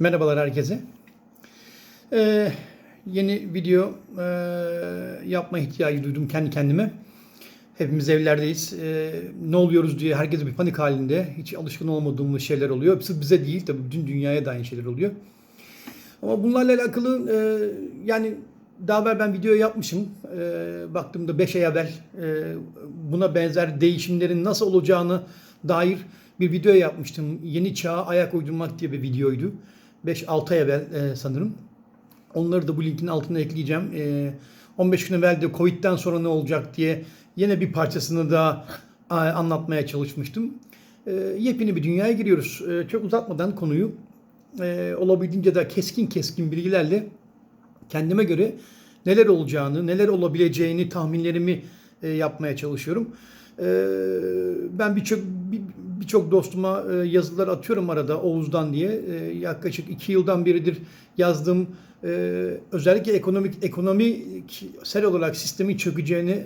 Merhabalar herkese. Ee, yeni video e, yapma ihtiyacı duydum kendi kendime. Hepimiz evlerdeyiz. Ee, ne oluyoruz diye herkes bir panik halinde. Hiç alışkın olmadığımız şeyler oluyor. Sırf bize değil tabii bütün dünyaya da aynı şeyler oluyor. Ama bunlarla alakalı e, yani daha evvel ben video yapmışım. E, baktığımda 5 ay evvel e, buna benzer değişimlerin nasıl olacağını dair bir video yapmıştım. Yeni çağa ayak uydurmak diye bir videoydu. 5-6 ay evvel e, sanırım. Onları da bu linkin altına ekleyeceğim. E, 15 gün evvel de Covid'den sonra ne olacak diye yine bir parçasını da e, anlatmaya çalışmıştım. E, yepyeni bir dünyaya giriyoruz. E, çok uzatmadan konuyu e, olabildiğince de keskin keskin bilgilerle kendime göre neler olacağını, neler olabileceğini tahminlerimi e, yapmaya çalışıyorum. E, ben birçok bir- birçok dostuma e, yazılar atıyorum arada Oğuz'dan diye. E, yaklaşık iki yıldan beridir yazdığım e, özellikle ekonomik ekonomik olarak sistemin çökeceğini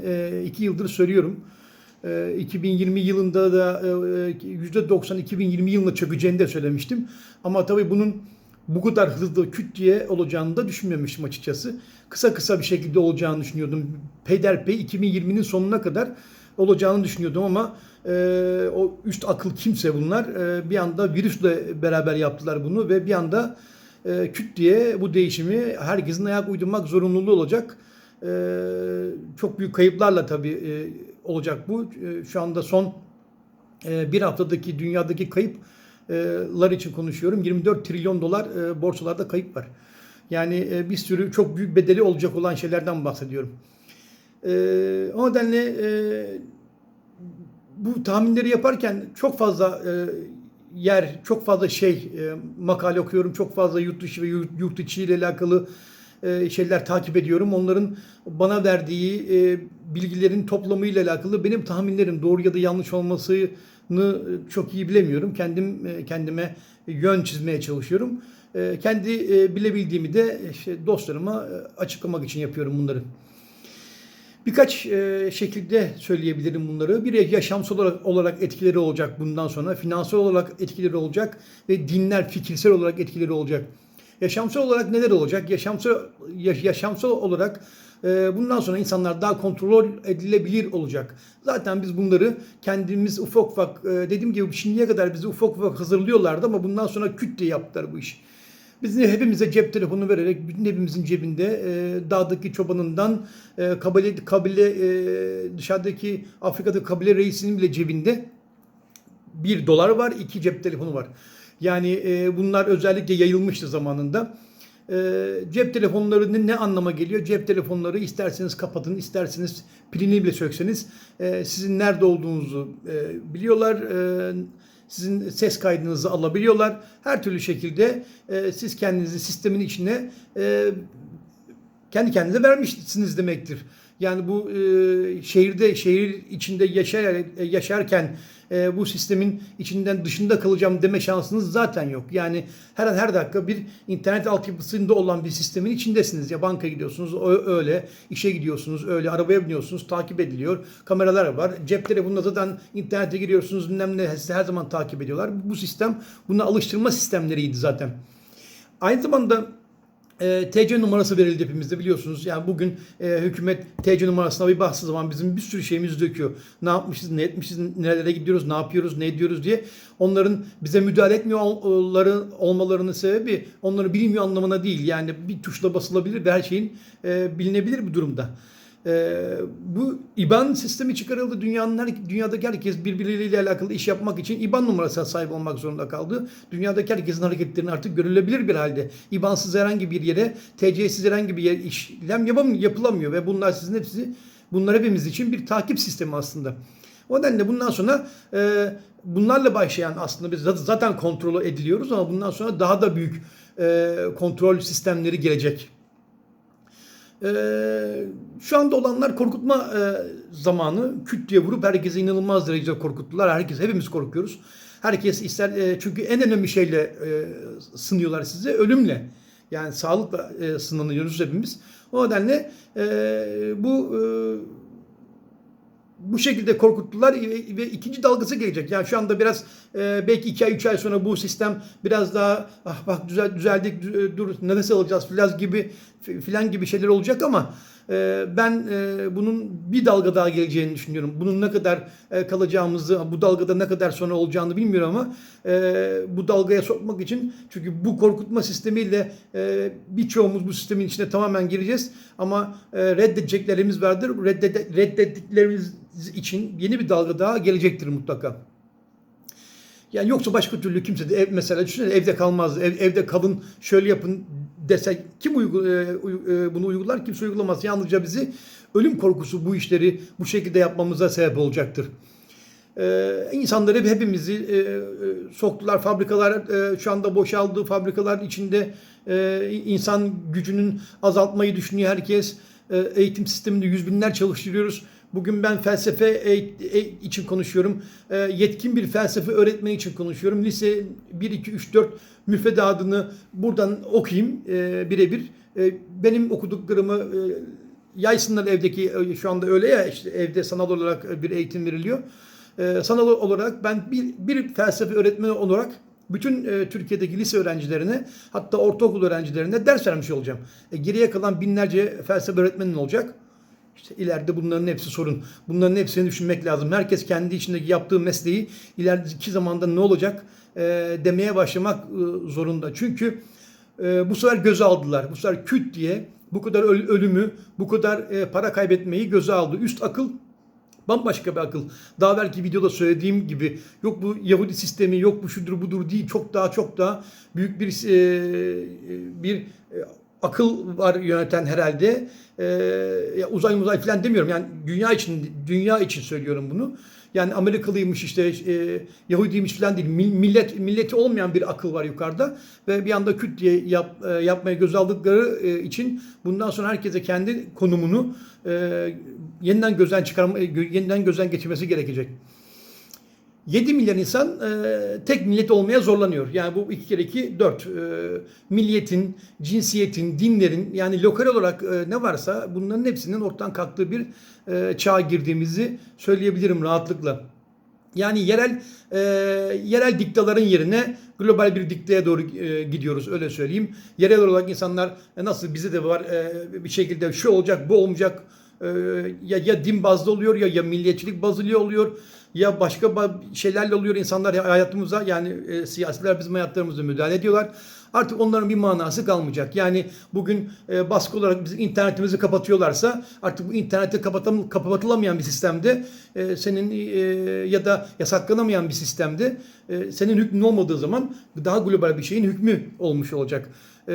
iki yıldır söylüyorum. E, 2020 yılında da e, %90 2020 yılında çökeceğini de söylemiştim. Ama tabii bunun bu kadar hızlı küt diye olacağını da düşünmemiştim açıkçası. Kısa kısa bir şekilde olacağını düşünüyordum. Peyderpey 2020'nin sonuna kadar olacağını düşünüyordum ama e, o üst akıl kimse bunlar e, bir anda virüsle beraber yaptılar bunu ve bir anda e, küt diye bu değişimi herkesin ayak uydurmak zorunluluğu olacak. E, çok büyük kayıplarla tabii e, olacak bu. E, şu anda son e, bir haftadaki dünyadaki kayıplar için konuşuyorum. 24 trilyon dolar e, borsalarda kayıp var. Yani e, bir sürü çok büyük bedeli olacak olan şeylerden bahsediyorum. E, o nedenle e, bu tahminleri yaparken çok fazla e, yer, çok fazla şey e, makale okuyorum, çok fazla yurt dışı ve yurt, yurt içi ile alakalı e, şeyler takip ediyorum. Onların bana verdiği e, bilgilerin toplamıyla alakalı benim tahminlerim doğru ya da yanlış olmasını e, çok iyi bilemiyorum. Kendim e, kendime yön çizmeye çalışıyorum. E, kendi e, bilebildiğimi de işte dostlarıma e, açıklamak için yapıyorum bunları. Birkaç e, şekilde söyleyebilirim bunları. Bir yaşamsal olarak, olarak etkileri olacak bundan sonra, finansal olarak etkileri olacak ve dinler fikirsel olarak etkileri olacak. Yaşamsal olarak neler olacak? Yaşamsal yaş- yaşamsal olarak e, bundan sonra insanlar daha kontrol edilebilir olacak. Zaten biz bunları kendimiz ufak ufak e, dediğim gibi şimdiye kadar bizi ufak ufak hazırlıyorlardı ama bundan sonra küt diye yaptılar bu işi. Biz hepimize cep telefonu vererek bütün hepimizin cebinde e, dağdaki çobanından e, kabile, kabile e, dışarıdaki Afrika'da kabile reisinin bile cebinde bir dolar var, iki cep telefonu var. Yani e, bunlar özellikle yayılmıştı zamanında. E, cep telefonları ne anlama geliyor? Cep telefonları isterseniz kapatın, isterseniz pilini bile sökseniz e, sizin nerede olduğunuzu e, biliyorlar. E, sizin ses kaydınızı alabiliyorlar. Her türlü şekilde e, siz kendinizi sistemin içine e, kendi kendinize vermişsiniz demektir. Yani bu e, şehirde şehir içinde yaşar e, yaşarken e, bu sistemin içinden dışında kalacağım deme şansınız zaten yok. Yani her an her dakika bir internet altyapısında olan bir sistemin içindesiniz. Ya banka gidiyorsunuz öyle, işe gidiyorsunuz öyle, arabaya biniyorsunuz takip ediliyor. Kameralar var. Cep telefonunda zaten internete giriyorsunuz bilmem ne her zaman takip ediyorlar. Bu sistem buna alıştırma sistemleriydi zaten. Aynı zamanda e, TC numarası verildi hepimizde biliyorsunuz. Yani bugün e, hükümet TC numarasına bir baktığı zaman bizim bir sürü şeyimizi döküyor. Ne yapmışız, ne etmişiz, nerelere gidiyoruz, ne yapıyoruz, ne ediyoruz diye. Onların bize müdahale etmiyor olmaları, olmalarının sebebi onları bilmiyor anlamına değil. Yani bir tuşla basılabilir ve her şeyin e, bilinebilir bir durumda. Ee, bu IBAN sistemi çıkarıldı. Dünyanın her, dünyadaki herkes birbirleriyle alakalı iş yapmak için IBAN numarasına sahip olmak zorunda kaldı. Dünyadaki herkesin hareketlerini artık görülebilir bir halde. IBAN'sız herhangi bir yere, TC'siz herhangi bir yer işlem yapam yapılamıyor ve bunlar sizin hepsi bunlar hepimiz için bir takip sistemi aslında. O nedenle bundan sonra e, bunlarla başlayan aslında biz zaten kontrol ediliyoruz ama bundan sonra daha da büyük e, kontrol sistemleri gelecek. Ee, şu anda olanlar korkutma e, zamanı. Küt diye vurup herkese inanılmaz derecede korkuttular. Herkes, hepimiz korkuyoruz. Herkes ister, e, çünkü en önemli şeyle e, sınıyorlar size, ölümle. Yani sağlıkla e, sınanıyoruz hepimiz. O nedenle e, bu e, bu şekilde korkuttular ve, ve ikinci dalgası gelecek. Yani şu anda biraz e, belki iki ay üç ay sonra bu sistem biraz daha ah bak düzel, düzeldik dü- dur nefes alacağız filan gibi filan gibi şeyler olacak ama e, ben e, bunun bir dalga daha geleceğini düşünüyorum. Bunun ne kadar e, kalacağımızı, bu dalgada ne kadar sonra olacağını bilmiyorum ama e, bu dalgaya sokmak için çünkü bu korkutma sistemiyle e, birçoğumuz bu sistemin içine tamamen gireceğiz ama e, reddedeceklerimiz vardır. Reddede, reddettiklerimiz için yeni bir dalga daha gelecektir mutlaka. Yani yoksa başka türlü kimse de ev mesela düşünsene evde kalmaz. Ev, evde kalın şöyle yapın desek kim uygu, e, uy- e, bunu uygular? Kimse uygulamaz. Yalnızca bizi ölüm korkusu bu işleri bu şekilde yapmamıza sebep olacaktır. Ee, insanları hep- hepimizi e, e, soktular. Fabrikalar e, şu anda boşaldı. Fabrikalar içinde e, insan gücünün azaltmayı düşünüyor herkes. E, eğitim sisteminde yüz binler çalıştırıyoruz. Bugün ben felsefe için konuşuyorum. E, yetkin bir felsefe öğretmeni için konuşuyorum. Lise 1, 2, 3, 4 müfredatını buradan okuyayım e, birebir. E, benim okuduklarımı e, yaysınlar evdeki şu anda öyle ya işte evde sanal olarak bir eğitim veriliyor. Sanal olarak ben bir, bir felsefe öğretmeni olarak bütün e, Türkiye'deki lise öğrencilerine hatta ortaokul öğrencilerine ders vermiş olacağım. E, geriye kalan binlerce felsefe öğretmenin olacak. İşte ileride bunların hepsi sorun. Bunların hepsini düşünmek lazım. Herkes kendi içindeki yaptığı mesleği ilerideki zamanda ne olacak e, demeye başlamak e, zorunda. Çünkü e, bu sefer göze aldılar. Bu sefer küt diye bu kadar öl- ölümü, bu kadar e, para kaybetmeyi göze aldı. Üst akıl Bambaşka bir akıl. Daha belki videoda söylediğim gibi yok bu Yahudi sistemi, yok bu şudur budur değil. Çok daha çok daha büyük bir e, bir e, akıl var yöneten herhalde. E, ya uzay uzay falan demiyorum. Yani dünya için dünya için söylüyorum bunu. Yani Amerikalıymış işte e, Yahudiymiş falan değil. Mil- Millet milleti olmayan bir akıl var yukarıda ve bir anda küt diye yap, e, yapmaya göz aldıkları e, için bundan sonra herkese kendi konumunu e, yeniden gözden çıkarma e, yeniden gözden geçirmesi gerekecek. 7 milyar insan e, tek millet olmaya zorlanıyor. Yani bu iki kere iki dört. E, milliyetin, cinsiyetin, dinlerin yani lokal olarak e, ne varsa bunların hepsinin ortadan kalktığı bir e, çağa girdiğimizi söyleyebilirim rahatlıkla. Yani yerel e, yerel diktaların yerine global bir diktaya doğru e, gidiyoruz öyle söyleyeyim. Yerel olarak insanlar e, nasıl bize de var e, bir şekilde şu olacak bu olmayacak e, ya ya din bazlı oluyor ya ya milliyetçilik bazlı oluyor ya başka ba- şeylerle oluyor insanlar hayatımıza yani e, siyasiler bizim hayatlarımıza müdahale ediyorlar. Artık onların bir manası kalmayacak. Yani bugün e, baskı olarak bizim internetimizi kapatıyorlarsa artık bu interneti kapatam kapatılamayan bir sistemde e, senin e, ya da yasaklanamayan bir sistemde e, senin hükmün olmadığı zaman daha global bir şeyin hükmü olmuş olacak. E,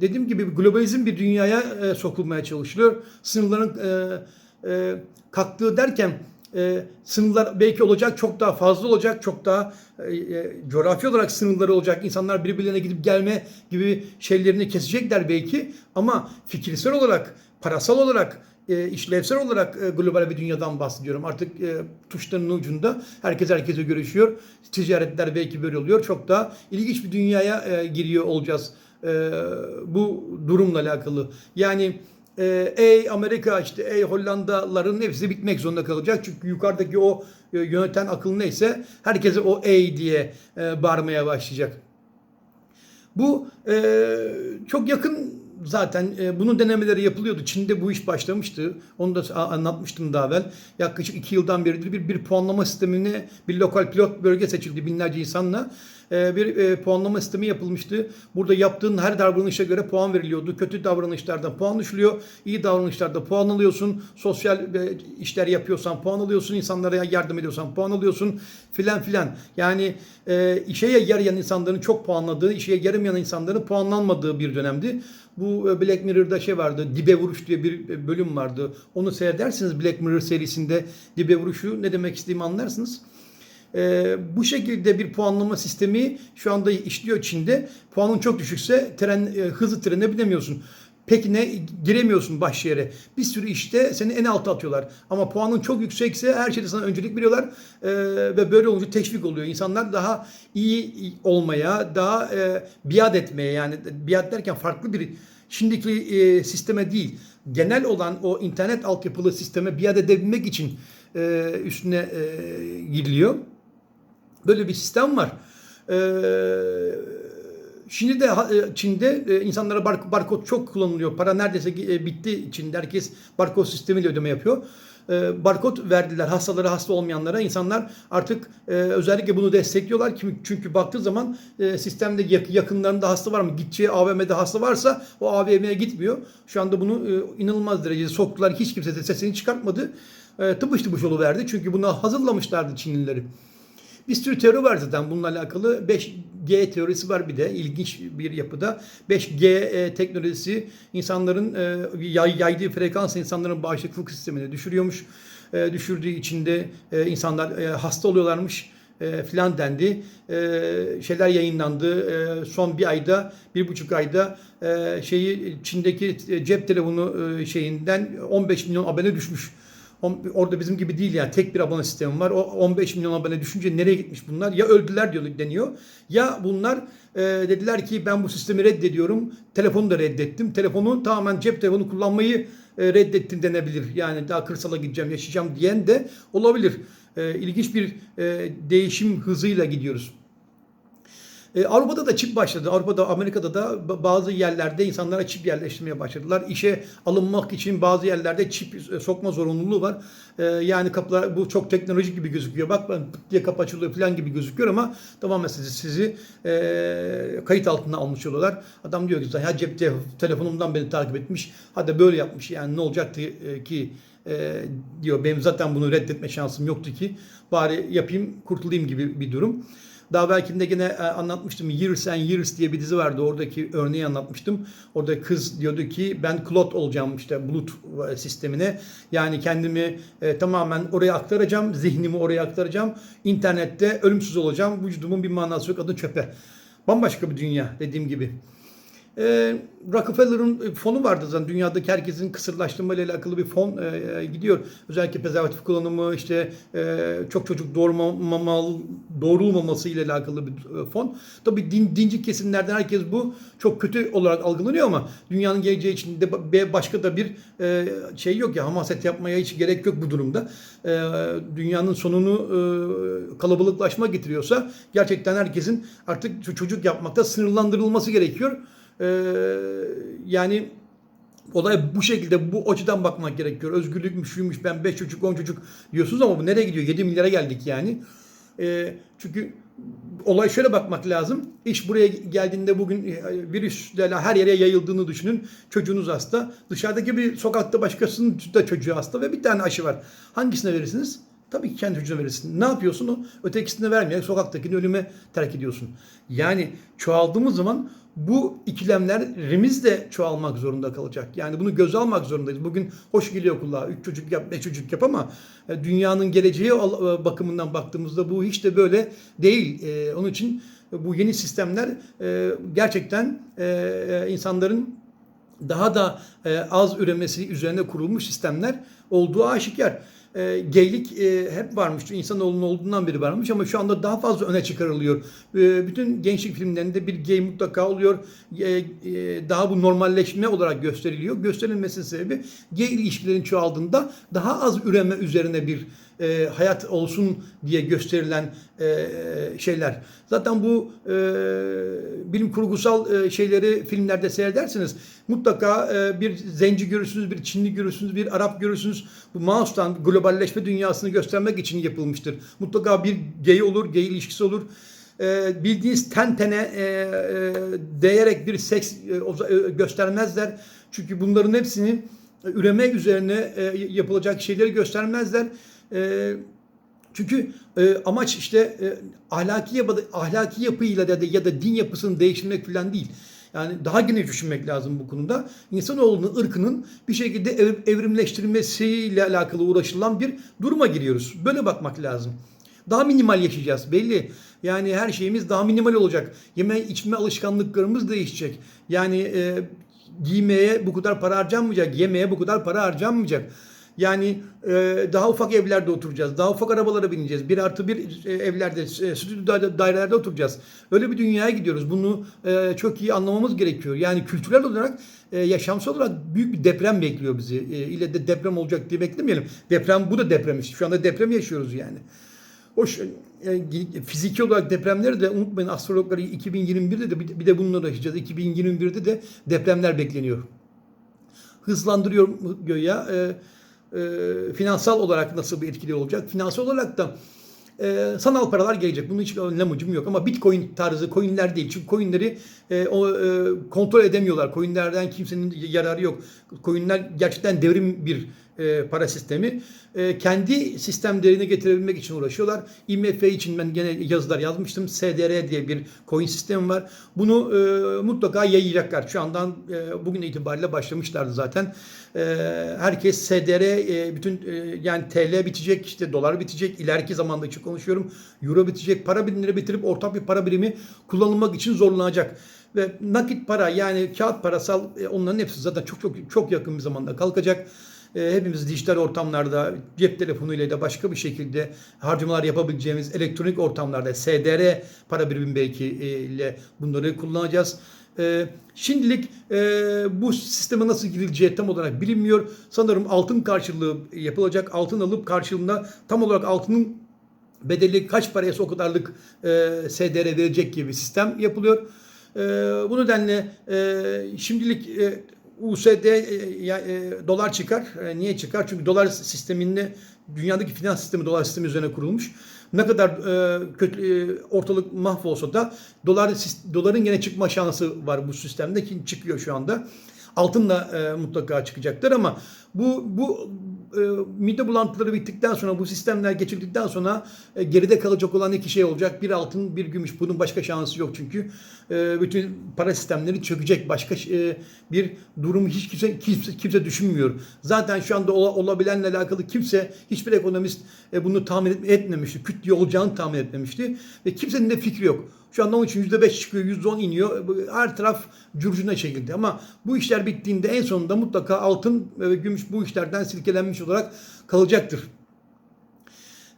dediğim gibi globalizm bir dünyaya e, sokulmaya çalışılıyor. Sınırların e, e, kalktığı derken e, sınırlar belki olacak çok daha fazla olacak çok daha e, e, coğrafi olarak sınırları olacak insanlar birbirlerine gidip gelme gibi şeylerini kesecekler belki ama fikirsel olarak parasal olarak e, işlevsel olarak e, global bir dünyadan bahsediyorum. Artık e, tuşların ucunda herkes herkese görüşüyor. Ticaretler belki böyle oluyor. Çok daha ilginç bir dünyaya e, giriyor olacağız e, bu durumla alakalı. Yani e, ey Amerika işte ey Hollandaların hepsi bitmek zorunda kalacak. Çünkü yukarıdaki o e, yöneten akıl neyse herkese o ey diye e, bağırmaya başlayacak. Bu e, çok yakın zaten e, bunun denemeleri yapılıyordu. Çin'de bu iş başlamıştı. Onu da anlatmıştım daha evvel. Yaklaşık iki yıldan beridir bir, bir puanlama sistemine bir lokal pilot bölge seçildi binlerce insanla. E, bir e, puanlama sistemi yapılmıştı. Burada yaptığın her davranışa göre puan veriliyordu. Kötü davranışlardan puan düşülüyor. İyi davranışlarda puan alıyorsun. Sosyal e, işler yapıyorsan puan alıyorsun. İnsanlara yardım ediyorsan puan alıyorsun. Filan filan. Yani e, işe yarayan insanların çok puanladığı, işe yaramayan insanların puanlanmadığı bir dönemdi. Bu e, Black Mirror'da şey vardı, dibe vuruş diye bir e, bölüm vardı. Onu seyredersiniz Black Mirror serisinde dibe vuruşu ne demek istediğimi anlarsınız. Ee, bu şekilde bir puanlama sistemi şu anda işliyor Çin'de. Puanın çok düşükse tren e, hızlı trene binemiyorsun. Peki ne giremiyorsun baş yere. Bir sürü işte seni en alta atıyorlar. Ama puanın çok yüksekse her şeyde sana öncelik veriyorlar. Ee, ve böyle olunca teşvik oluyor. İnsanlar daha iyi olmaya, daha e, biat etmeye yani biat derken farklı bir şimdiki e, sisteme değil genel olan o internet altyapılı sisteme biat edebilmek için e, üstüne e, gidiliyor. Böyle bir sistem var. Ee, şimdi de e, Çin'de e, insanlara bar- barkod çok kullanılıyor. Para neredeyse e, bitti Çin'de. Herkes barkod sistemiyle ödeme yapıyor. Barkod verdiler hastalara hasta olmayanlara. İnsanlar artık özellikle bunu destekliyorlar. Çünkü, baktığı zaman sistemde yak- yakınlarında hasta var mı? Gideceği AVM'de hasta varsa o AVM'ye gitmiyor. Şu anda bunu inanılmaz derecede soktular. Hiç kimse de sesini çıkartmadı. Tıpış tıpış verdi. Çünkü bunu hazırlamışlardı Çinlileri. Bir sürü teori var zaten bununla alakalı. 5G teorisi var bir de ilginç bir yapıda. 5G e, teknolojisi insanların e, yay, yaydığı frekans insanların bağışıklık sistemini düşürüyormuş. E, düşürdüğü için de e, insanlar e, hasta oluyorlarmış e, filan dendi. E, şeyler yayınlandı. E, son bir ayda, bir buçuk ayda e, şeyi Çin'deki cep telefonu e, şeyinden 15 milyon abone düşmüş. Orada bizim gibi değil yani tek bir abone sistemi var. O 15 milyon abone düşünce nereye gitmiş bunlar? Ya öldüler diyor deniyor. Ya bunlar e, dediler ki ben bu sistemi reddediyorum. Telefonu da reddettim. Telefonu tamamen cep telefonu kullanmayı e, reddettim denebilir. Yani daha kırsala gideceğim, yaşayacağım diyen de olabilir. E, ilginç bir e, değişim hızıyla gidiyoruz. E, Avrupa'da da çip başladı. Avrupa'da, Amerika'da da ba- bazı yerlerde insanlara çip yerleştirmeye başladılar. İşe alınmak için bazı yerlerde çip e, sokma zorunluluğu var. E, yani kapılar bu çok teknolojik gibi gözüküyor. Bak ben diye kapı açılıyor falan gibi gözüküyor ama tamamen sizi, sizi e, kayıt altına almış oluyorlar. Adam diyor ki ya cep te- telefonumdan beni takip etmiş. Hadi böyle yapmış. Yani ne olacaktı e, ki e, diyor. Benim zaten bunu reddetme şansım yoktu ki. Bari yapayım kurtulayım gibi bir durum. Daha belki de gene e, anlatmıştım. Years and Years diye bir dizi vardı. Oradaki örneği anlatmıştım. Orada kız diyordu ki ben Cloud olacağım işte bulut e, sistemine. Yani kendimi e, tamamen oraya aktaracağım. Zihnimi oraya aktaracağım. İnternette ölümsüz olacağım. Vücudumun bir manası yok. Adı çöpe. Bambaşka bir dünya dediğim gibi. E, Rockefeller'ın fonu vardı zaten dünyadaki herkesin kısırlaştırma ile alakalı bir fon e, e, gidiyor. Özellikle prezervatif kullanımı işte e, çok çocuk doğurmamalı, doğrulmaması ile alakalı bir e, fon. Tabii din, dinci kesimlerden herkes bu çok kötü olarak algılanıyor ama dünyanın geleceği için de başka da bir e, şey yok ya hamaset yapmaya hiç gerek yok bu durumda. E, dünyanın sonunu e, kalabalıklaşma getiriyorsa gerçekten herkesin artık çocuk yapmakta sınırlandırılması gerekiyor. Ee, yani olaya bu şekilde bu açıdan bakmak gerekiyor. Özgürlükmüş, şuymuş, ben 5 çocuk, 10 çocuk diyorsunuz ama bu nereye gidiyor? 7 milyara geldik yani. Ee, çünkü olay şöyle bakmak lazım. İş buraya geldiğinde bugün e, virüsle her yere yayıldığını düşünün. Çocuğunuz hasta. Dışarıdaki bir sokakta başkasının da çocuğu hasta ve bir tane aşı var. Hangisine verirsiniz? Tabii ki kendi çocuğuna verirsin. Ne yapıyorsun o? Ötekisine vermeyerek sokaktakini ölüme terk ediyorsun. Yani çoğaldığımız zaman bu ikilemlerimiz de çoğalmak zorunda kalacak. Yani bunu göze almak zorundayız. Bugün hoş geliyor kulağa. Üç çocuk yap, beş çocuk yap ama e, dünyanın geleceği e, bakımından baktığımızda bu hiç de böyle değil. E, Onun için bu yeni sistemler gerçekten insanların daha da az üremesi üzerine kurulmuş sistemler olduğu aşikar. E, geylik e, hep varmış. İnsanoğlunun olduğundan beri varmış ama şu anda daha fazla öne çıkarılıyor. E, bütün gençlik filmlerinde bir gay mutlaka oluyor. E, e, daha bu normalleşme olarak gösteriliyor. Gösterilmesinin sebebi gay ilişkilerin çoğaldığında daha az üreme üzerine bir e, hayat olsun diye gösterilen e, şeyler. Zaten bu e, bilim kurgusal e, şeyleri filmlerde seyrederseniz mutlaka e, bir zenci görürsünüz, bir Çinli görürsünüz, bir Arap görürsünüz. Bu mouse'tan globalleşme dünyasını göstermek için yapılmıştır. Mutlaka bir gay olur, gay ilişkisi olur. E, bildiğiniz ten tene e, e, değerek bir seks e, e, göstermezler. Çünkü bunların hepsini üreme üzerine e, yapılacak şeyleri göstermezler. E, çünkü e, amaç işte e, ahlaki yapı, ahlaki yapıyla ya da, ya da din yapısını değiştirmek falan değil. Yani daha geniş düşünmek lazım bu konuda. İnsanoğlunun ırkının bir şekilde ev- evrimleştirilmesiyle alakalı uğraşılan bir duruma giriyoruz. Böyle bakmak lazım. Daha minimal yaşayacağız belli. Yani her şeyimiz daha minimal olacak. Yeme içme alışkanlıklarımız değişecek. Yani e, giymeye bu kadar para harcanmayacak, yemeye bu kadar para harcanmayacak. Yani e, daha ufak evlerde oturacağız. Daha ufak arabalara bineceğiz. Bir artı bir e, evlerde, e, stüdyo da- dairelerde oturacağız. Öyle bir dünyaya gidiyoruz. Bunu e, çok iyi anlamamız gerekiyor. Yani kültürel olarak, e, yaşamsal olarak büyük bir deprem bekliyor bizi. E, ile de deprem olacak diye beklemeyelim. Deprem bu da deprem işte. Şu anda deprem yaşıyoruz yani. O ş- e, fiziki olarak depremleri de unutmayın astrologları 2021'de de bir de bununla uğraşacağız. 2021'de de depremler bekleniyor hızlandırıyor göya. E, e, finansal olarak nasıl bir etkili olacak? Finansal olarak da e, sanal paralar gelecek. Bunun hiçbir önlem ucum yok. Ama Bitcoin tarzı coinler değil. Çünkü coinleri e, o, e, kontrol edemiyorlar. Coinlerden kimsenin yararı yok. Coinler gerçekten devrim bir e, para sistemi. E, kendi sistemlerini getirebilmek için uğraşıyorlar. IMF için ben gene yazılar yazmıştım. SDR diye bir coin sistemi var. Bunu e, mutlaka yayacaklar. Şu andan e, bugün itibariyle başlamışlardı zaten. E, herkes SDR e, bütün e, yani TL bitecek, işte dolar bitecek. İleriki zamanda için konuşuyorum. Euro bitecek. Para birimleri bitirip ortak bir para birimi kullanılmak için zorlanacak ve nakit para yani kağıt parasal e, onların hepsi zaten çok çok çok yakın bir zamanda kalkacak. E, hepimiz dijital ortamlarda cep telefonuyla da başka bir şekilde harcamalar yapabileceğimiz elektronik ortamlarda SDR para birimi belki e, ile bunları kullanacağız. E, şimdilik bu sisteme nasıl girileceği tam olarak bilinmiyor. Sanırım altın karşılığı yapılacak. Altın alıp karşılığında tam olarak altının bedeli kaç paraysa o kadarlık e, SDR verecek gibi bir sistem yapılıyor. E, bu nedenle şimdilik USD e, e, dolar çıkar. E, niye çıkar? Çünkü dolar sisteminde dünyadaki finans sistemi dolar sistemi üzerine kurulmuş. Ne kadar e, kötü e, ortalık mahvolsa da dolar doların gene çıkma şansı var bu sistemde ki çıkıyor şu anda. Altınla e, mutlaka çıkacaktır ama bu bu e, mide bulantıları bittikten sonra bu sistemler geçildikten sonra e, geride kalacak olan iki şey olacak. Bir altın, bir gümüş. Bunun başka şansı yok çünkü e, bütün para sistemleri çökecek. Başka e, bir durum hiç kimse, kimse kimse düşünmüyor. Zaten şu anda ola- olabilenle alakalı kimse hiçbir ekonomist e, bunu tahmin et- etmemişti. Küt diye olacağını tahmin etmemişti ve kimsenin de fikri yok. Şu anda onun için %5 çıkıyor, %10 iniyor. Her taraf curcuna çekildi. Ama bu işler bittiğinde en sonunda mutlaka altın ve gümüş bu işlerden silkelenmiş olarak kalacaktır.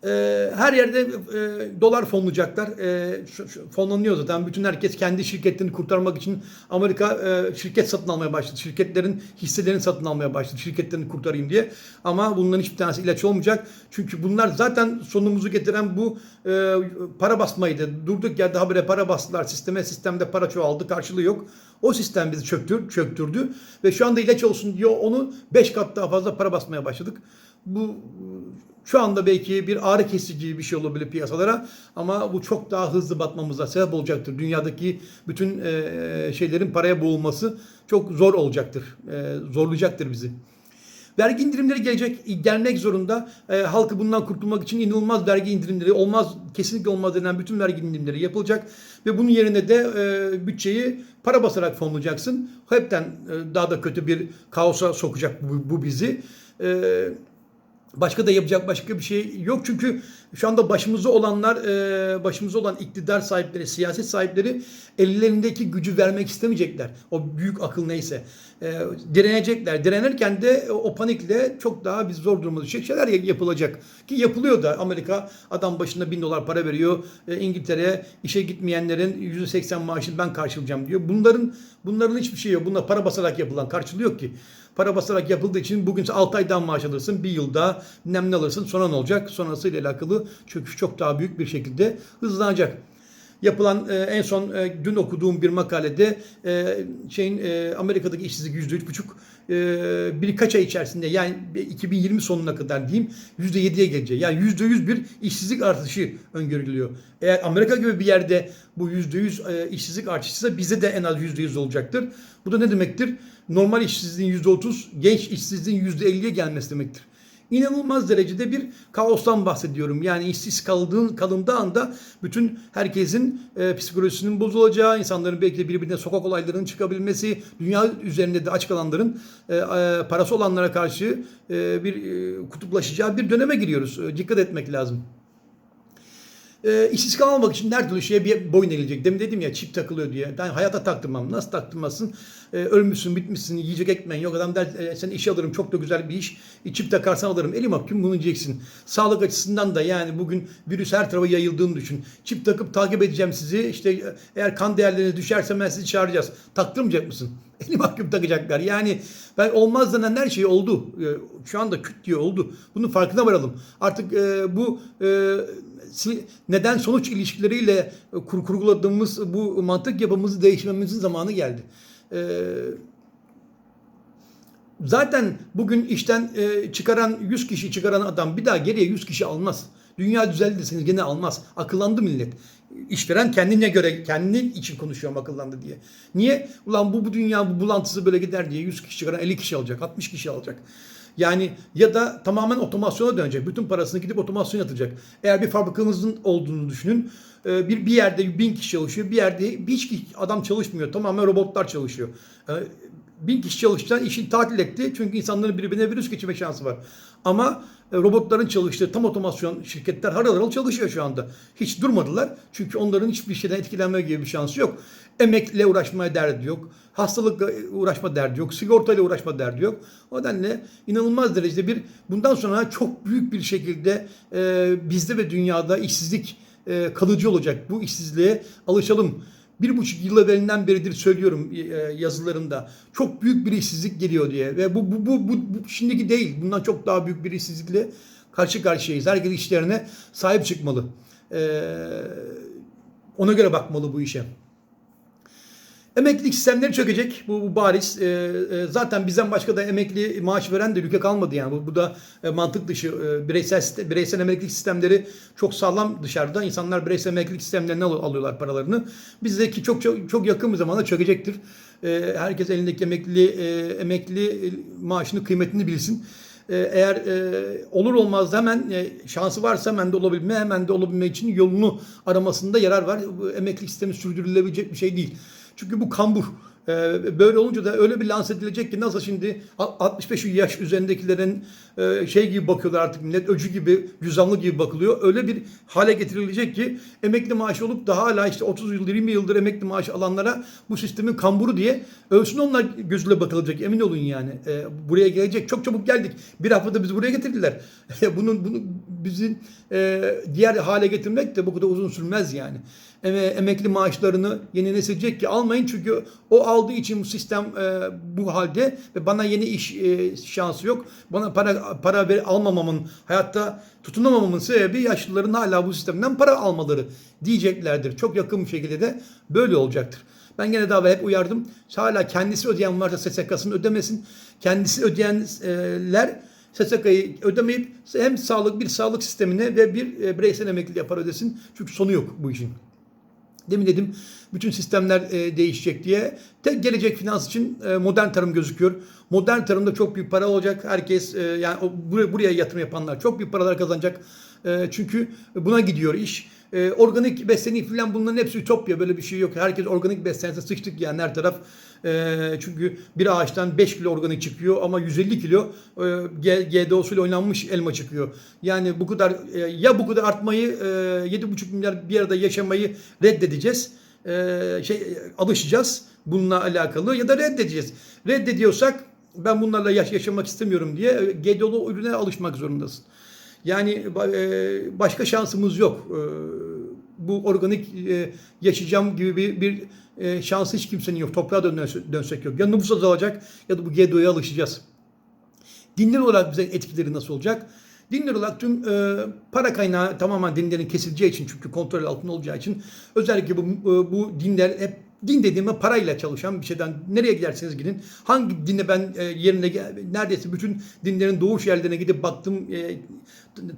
Ee, her yerde e, dolar fonlayacaklar. E, şu- şu- fonlanıyor zaten. Bütün herkes kendi şirketlerini kurtarmak için Amerika e, şirket satın almaya başladı. Şirketlerin hisselerini satın almaya başladı. Şirketlerini kurtarayım diye. Ama bunların hiçbir tanesi ilaç olmayacak. Çünkü bunlar zaten sonumuzu getiren bu e, para basmaydı. Durduk yerde habire para bastılar. Sisteme sistemde para çoğaldı. Karşılığı yok. O sistem bizi çöktür, çöktürdü. Ve şu anda ilaç olsun diyor. Onu 5 kat daha fazla para basmaya başladık. Bu şu anda belki bir ağrı kesici bir şey olabilir piyasalara ama bu çok daha hızlı batmamıza sebep olacaktır. Dünyadaki bütün e, şeylerin paraya boğulması çok zor olacaktır. E, zorlayacaktır bizi. Vergi indirimleri gelecek, gelmek zorunda. E, halkı bundan kurtulmak için inanılmaz vergi indirimleri olmaz, kesinlikle olmaz denen bütün vergi indirimleri yapılacak. Ve bunun yerine de e, bütçeyi para basarak fonlayacaksın. Hepten e, daha da kötü bir kaosa sokacak bu, bu bizi. E, Başka da yapacak başka bir şey yok çünkü şu anda başımızda olanlar, e, başımızda olan iktidar sahipleri, siyaset sahipleri ellerindeki gücü vermek istemeyecekler. O büyük akıl neyse. E, direnecekler. Direnirken de o panikle çok daha biz zor duruma düşecek şeyler yapılacak. Ki yapılıyor da Amerika adam başına bin dolar para veriyor. E, İngiltere işe gitmeyenlerin %80 maaşını ben karşılayacağım diyor. Bunların bunların hiçbir şey yok. Bunlar para basarak yapılan karşılığı yok ki. Para basarak yapıldığı için bugün 6 aydan maaş alırsın, bir yılda nem ne alırsın, sonra ne olacak? Sonrasıyla alakalı çöküş çok daha büyük bir şekilde hızlanacak. Yapılan e, en son e, dün okuduğum bir makalede e, şeyin e, Amerika'daki işsizlik yüzde üç buçuk birkaç ay içerisinde yani 2020 sonuna kadar diyeyim yüzde yediye gelecek. Yani yüzde yüz bir işsizlik artışı öngörülüyor. Eğer Amerika gibi bir yerde bu yüzde yüz e, işsizlik artışıysa bize de en az yüzde yüz olacaktır. Bu da ne demektir? Normal işsizliğin yüzde otuz, genç işsizliğin yüzde elliye gelmesi demektir inanılmaz derecede bir kaostan bahsediyorum. Yani işsiz kaldığın kalındığı anda bütün herkesin e, psikolojisinin bozulacağı, insanların belki de birbirine sokak olaylarının çıkabilmesi, dünya üzerinde de aç kalanların e, e, parası olanlara karşı e, bir e, kutuplaşacağı bir döneme giriyoruz. E, dikkat etmek lazım. e, işsiz kalmamak için her türlü şeye bir boyun eğilecek. Demin dedim ya çip takılıyor diye. Ben hayata taktırmam. Nasıl taktırmasın? E, ölmüşsün, bitmişsin, yiyecek ekmeğin yok. Adam der e, sen işe alırım, çok da güzel bir iş. E, çip takarsan alırım. Elim mahkum bunu diyeceksin. Sağlık açısından da yani bugün virüs her tarafa yayıldığını düşün. Çip takıp takip edeceğim sizi. İşte e, eğer kan değerleriniz düşerse ben sizi çağıracağız. Taktırmayacak mısın? Elim mahkum takacaklar. Yani ben olmaz denen her şey oldu. E, Şu anda küt diye oldu. Bunun farkına varalım. Artık e, bu e, neden sonuç ilişkileriyle e, kur, kurguladığımız bu mantık yapımızı değişmemizin zamanı geldi. E, zaten bugün işten e, çıkaran 100 kişi çıkaran adam bir daha geriye 100 kişi almaz. Dünya düzeldi deseniz gene almaz. Akıllandı millet. İşveren kendine göre kendi için konuşuyorum akıllandı diye. Niye? Ulan bu bu dünya bu bulantısı böyle gider diye 100 kişi çıkaran 50 kişi alacak, 60 kişi alacak. Yani ya da tamamen otomasyona dönecek. Bütün parasını gidip otomasyon yatıracak. Eğer bir fabrikanızın olduğunu düşünün. Ee, Bir, bir yerde bin kişi çalışıyor. Bir yerde hiç adam çalışmıyor. Tamamen robotlar çalışıyor. Ee, Bin kişi çalışan işini tatil etti. Çünkü insanların birbirine virüs geçirme şansı var. Ama e, robotların çalıştığı tam otomasyon şirketler harıl harıl çalışıyor şu anda. Hiç durmadılar. Çünkü onların hiçbir şeyden etkilenme gibi bir şansı yok. Emekle uğraşmaya derdi yok. Hastalıkla uğraşma derdi yok. Sigortayla uğraşma derdi yok. O nedenle inanılmaz derecede bir bundan sonra çok büyük bir şekilde e, bizde ve dünyada işsizlik e, kalıcı olacak. Bu işsizliğe alışalım. Bir buçuk yıl evvelinden beridir söylüyorum e, yazılarımda. Çok büyük bir işsizlik geliyor diye. Ve bu, bu, bu, bu, bu şimdiki değil. Bundan çok daha büyük bir işsizlikle karşı karşıyayız. Herkes işlerine sahip çıkmalı. Ee, ona göre bakmalı bu işe. Emeklilik sistemleri çökecek. Bu, bu bariz. Ee, e, zaten bizden başka da emekli maaş veren de ülke kalmadı yani. Bu, bu da e, mantık dışı. E, bireysel bireysel emeklilik sistemleri çok sağlam dışarıda. İnsanlar bireysel emeklilik sistemlerine al- alıyorlar paralarını. Bizdeki çok çok çok yakın bir zamanda çökecektir. E, herkes elindeki emekli e, emekli maaşını kıymetini bilsin. E, eğer e, olur olmaz hemen e, şansı varsa hemen de olabilme hemen de olabilme için yolunu aramasında yarar var. Emeklilik sistemi sürdürülebilecek bir şey değil. Çünkü bu kambur. Ee, Böyle olunca da öyle bir lanse edilecek ki nasıl şimdi 65 yaş üzerindekilerin e, şey gibi bakıyorlar artık millet öcü gibi cüzdanlı gibi bakılıyor. Öyle bir hale getirilecek ki emekli maaşı olup da hala işte 30 yıldır 20 yıldır emekli maaşı alanlara bu sistemin kamburu diye ölsün onlar gözüyle bakılacak emin olun yani. Ee, Buraya gelecek çok çabuk geldik. Bir haftada bizi buraya getirdiler. Bunun bunu bizim e, diğer hale getirmek de bu kadar uzun sürmez yani. Eme- emekli maaşlarını yeni nesil diyecek ki almayın çünkü o aldığı için bu sistem e, bu halde ve bana yeni iş e, şansı yok. Bana para para ver, almamamın hayatta tutunamamamın sebebi yaşlıların hala bu sistemden para almaları diyeceklerdir. Çok yakın bir şekilde de böyle olacaktır. Ben gene daha hep uyardım. Hala kendisi ödeyen varsa SSK'sını ödemesin. Kendisi ödeyenler SSK'yı ödemeyip hem sağlık bir sağlık sistemine ve bir e, bireysel emekli yapar ödesin. Çünkü sonu yok bu işin. Demin dedim bütün sistemler e, değişecek diye. Tek gelecek finans için e, modern tarım gözüküyor. Modern tarımda çok büyük para olacak. Herkes e, yani buraya, buraya yatırım yapanlar çok büyük paralar kazanacak. E, çünkü buna gidiyor iş. E, organik beslenip falan bunların hepsi ütopya böyle bir şey yok. Herkes organik beslense sıçtık yani her taraf. E, çünkü bir ağaçtan 5 kilo organik çıkıyor ama 150 kilo e, G- GDO'suyla oynanmış elma çıkıyor. Yani bu kadar e, ya bu kadar artmayı e, 7,5 milyar bir arada yaşamayı reddedeceğiz. E, şey alışacağız bununla alakalı ya da reddedeceğiz. Reddediyorsak ben bunlarla yaş yaşamak istemiyorum diye e, GDO'lu ürüne alışmak zorundasın. Yani e, başka şansımız yok. E, Bu organik e, yaşayacağım gibi bir, bir şansı hiç kimsenin yok. Toprağa dönse- dönsek yok. Ya nüfus azalacak ya da bu GDO'ya alışacağız. Dinler olarak bize etkileri nasıl olacak? Dinler olarak tüm e, para kaynağı tamamen dinlerin kesileceği için çünkü kontrol altında olacağı için özellikle bu, e, bu dinler hep din dediğimde parayla çalışan bir şeyden nereye giderseniz gidin hangi dine ben e, yerine neredeyse bütün dinlerin doğuş yerlerine gidip baktım e,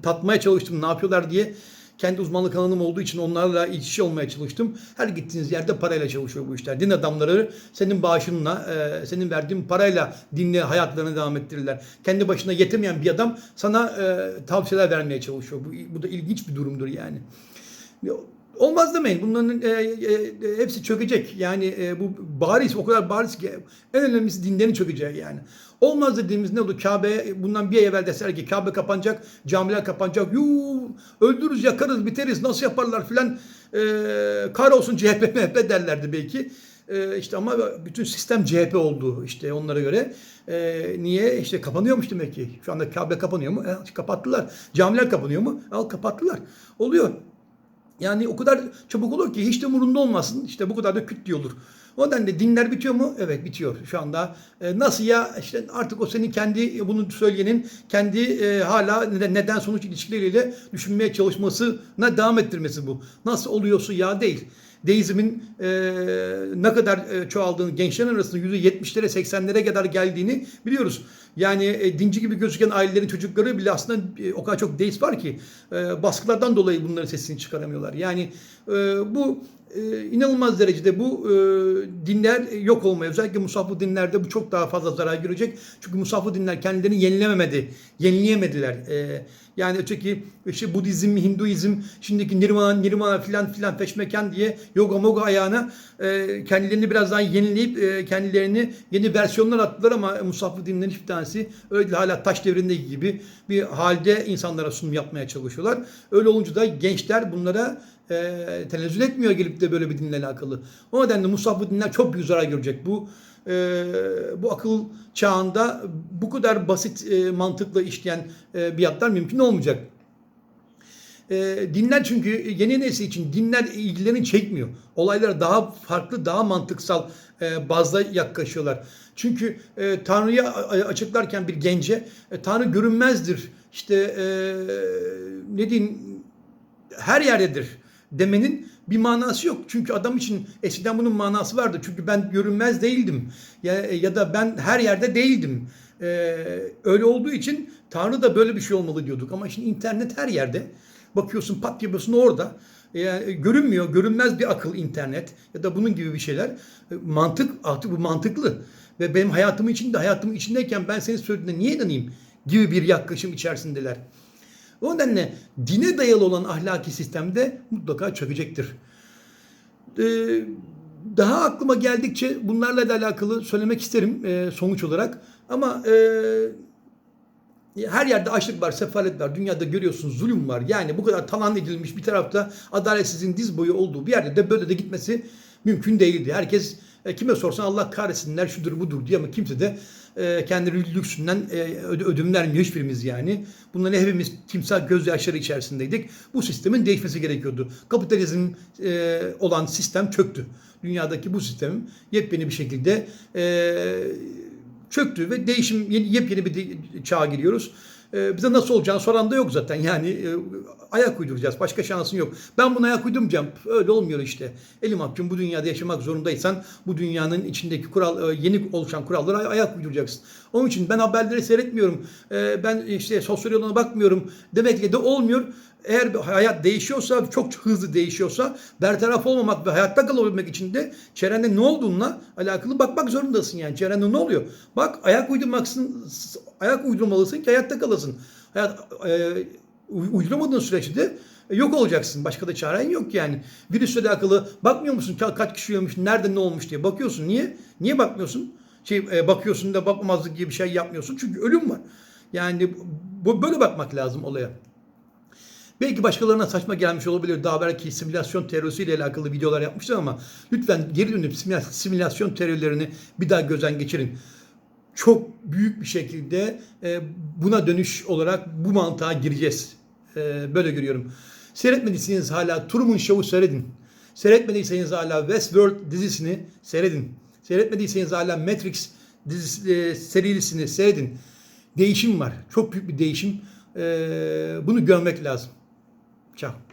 tatmaya çalıştım ne yapıyorlar diye kendi uzmanlık alanım olduğu için onlarla içe olmaya çalıştım. Her gittiğiniz yerde parayla çalışıyor bu işler. Din adamları senin bağışınla, e, senin verdiğin parayla dinle hayatlarını devam ettirirler. Kendi başına yetemeyen bir adam sana e, tavsiyeler vermeye çalışıyor. Bu, bu da ilginç bir durumdur yani. Olmaz demeyin. Bunların e, e, e, hepsi çökecek. Yani e, bu bariz, o kadar bariz ki en önemlisi dinlerin çökeceği yani. Olmaz dediğimiz ne oldu? Kabe bundan bir ay evvel deseler ki Kabe kapanacak, camiler kapanacak. Yuu, öldürürüz, yakarız, biteriz. Nasıl yaparlar filan. E, kahrolsun CHP, MHP derlerdi belki. E, işte ama bütün sistem CHP oldu işte onlara göre. E, niye? İşte kapanıyormuş demek ki. Şu anda Kabe kapanıyor mu? E, kapattılar. Camiler kapanıyor mu? Al kapattılar. Oluyor. Yani o kadar çabuk olur ki hiç de umurunda olmasın. İşte bu kadar da küt diye olur. O nedenle dinler bitiyor mu? Evet bitiyor şu anda. E, nasıl ya? İşte artık o senin kendi bunu söyleyenin kendi e, hala neden, neden sonuç ilişkileriyle düşünmeye çalışmasına devam ettirmesi bu. Nasıl oluyorsa ya değil. Deizmin e, ne kadar e, çoğaldığını, gençlerin arasında %70'lere 80'lere kadar geldiğini biliyoruz. Yani e, dinci gibi gözüken ailelerin çocukları bile aslında e, o kadar çok deist var ki e, baskılardan dolayı bunların sesini çıkaramıyorlar. Yani e, bu e, inanılmaz derecede bu e, dinler yok olmaya özellikle musaflı dinlerde bu çok daha fazla zarar görecek. Çünkü musaflı dinler kendilerini yenilememedi, yenileyemediler. E, yani öteki işte Budizm, Hinduizm, şimdiki Nirvana, Nirvana filan filan peşmeken diye yoga moga ayağına e, kendilerini biraz daha yenileyip e, kendilerini yeni versiyonlar attılar ama musaflı dinlerin hiçbir tanesi öyle değil. hala taş devrindeki gibi bir halde insanlara sunum yapmaya çalışıyorlar. Öyle olunca da gençler bunlara e, tenezzül etmiyor gelip de böyle bir dinle alakalı. O nedenle musaflı dinler çok büyük zarar görecek. Bu e, bu akıl çağında bu kadar basit e, mantıkla işleyen e, biatlar mümkün olmayacak. E, dinler çünkü yeni nesil için dinler ilgilerini çekmiyor. Olaylara daha farklı, daha mantıksal e, bazda yaklaşıyorlar. Çünkü e, Tanrı'ya açıklarken bir gence e, Tanrı görünmezdir. İşte e, ne diyeyim her yerdedir demenin bir manası yok. Çünkü adam için eskiden bunun manası vardı. Çünkü ben görünmez değildim. Ya, ya da ben her yerde değildim. Ee, öyle olduğu için Tanrı da böyle bir şey olmalı diyorduk. Ama şimdi internet her yerde. Bakıyorsun pat yapıyorsun orada. Yani görünmüyor, görünmez bir akıl internet ya da bunun gibi bir şeyler. Mantık artık bu mantıklı. Ve benim hayatım içinde, hayatımın içindeyken ben senin söylediğine niye inanayım gibi bir yaklaşım içerisindeler. O nedenle dine dayalı olan ahlaki sistemde mutlaka çökecektir. Ee, daha aklıma geldikçe bunlarla da alakalı söylemek isterim e, sonuç olarak. Ama e, her yerde açlık var, sefalet var. Dünyada görüyorsunuz zulüm var. Yani bu kadar talan edilmiş bir tarafta adaletsizin diz boyu olduğu bir yerde de böyle de gitmesi mümkün değildi. Herkes e, kime sorsan Allah kahretsinler şudur budur diye ama kimse de e, kendi lüksünden e, ödün vermiyor hiçbirimiz yani. Bunların hepimiz timsah gözyaşları içerisindeydik. Bu sistemin değişmesi gerekiyordu. Kapitalizm e, olan sistem çöktü. Dünyadaki bu sistem yepyeni bir şekilde e, çöktü ve değişim yepyeni bir çağa giriyoruz. Ee, bize nasıl olacağını soran da yok zaten. Yani e, ayak uyduracağız. Başka şansın yok. Ben buna ayak uydurmayacağım. Öyle olmuyor işte. Elim mahkum bu dünyada yaşamak zorundaysan bu dünyanın içindeki kural e, yeni oluşan kurallara ayak uyduracaksın. Onun için ben haberleri seyretmiyorum. E, ben işte sosyal yoluna bakmıyorum. Demekle de olmuyor. Eğer hayat değişiyorsa, çok hızlı değişiyorsa bertaraf olmamak ve hayatta kalabilmek için de çevrende ne olduğuna alakalı bakmak zorundasın yani. Çevrende ne oluyor? Bak ayak uydurmaksın, ayak uydurmalısın ki hayatta kalasın. Hayat, e, uyduramadığın süreçte yok olacaksın. Başka da çaren yok yani. Virüsle alakalı bakmıyor musun? Kaç kişi ölmüş, nerede ne olmuş diye bakıyorsun. Niye? Niye bakmıyorsun? Şey e, bakıyorsun da bakmamazlık gibi bir şey yapmıyorsun. Çünkü ölüm var. Yani bu böyle bakmak lazım olaya. Belki başkalarına saçma gelmiş olabilir. Daha belki simülasyon teorisiyle alakalı videolar yapmıştım ama lütfen geri dönüp simülasyon teorilerini bir daha gözden geçirin. Çok büyük bir şekilde e, buna dönüş olarak bu mantığa gireceğiz. E, böyle görüyorum. Seyretmediyseniz hala Truman Show'u seyredin. Seyretmediyseniz hala Westworld dizisini seyredin. Seyretmediyseniz hala Matrix dizisi, e, serisini seyredin. Değişim var. Çok büyük bir değişim. E, bunu görmek lazım. Tchau.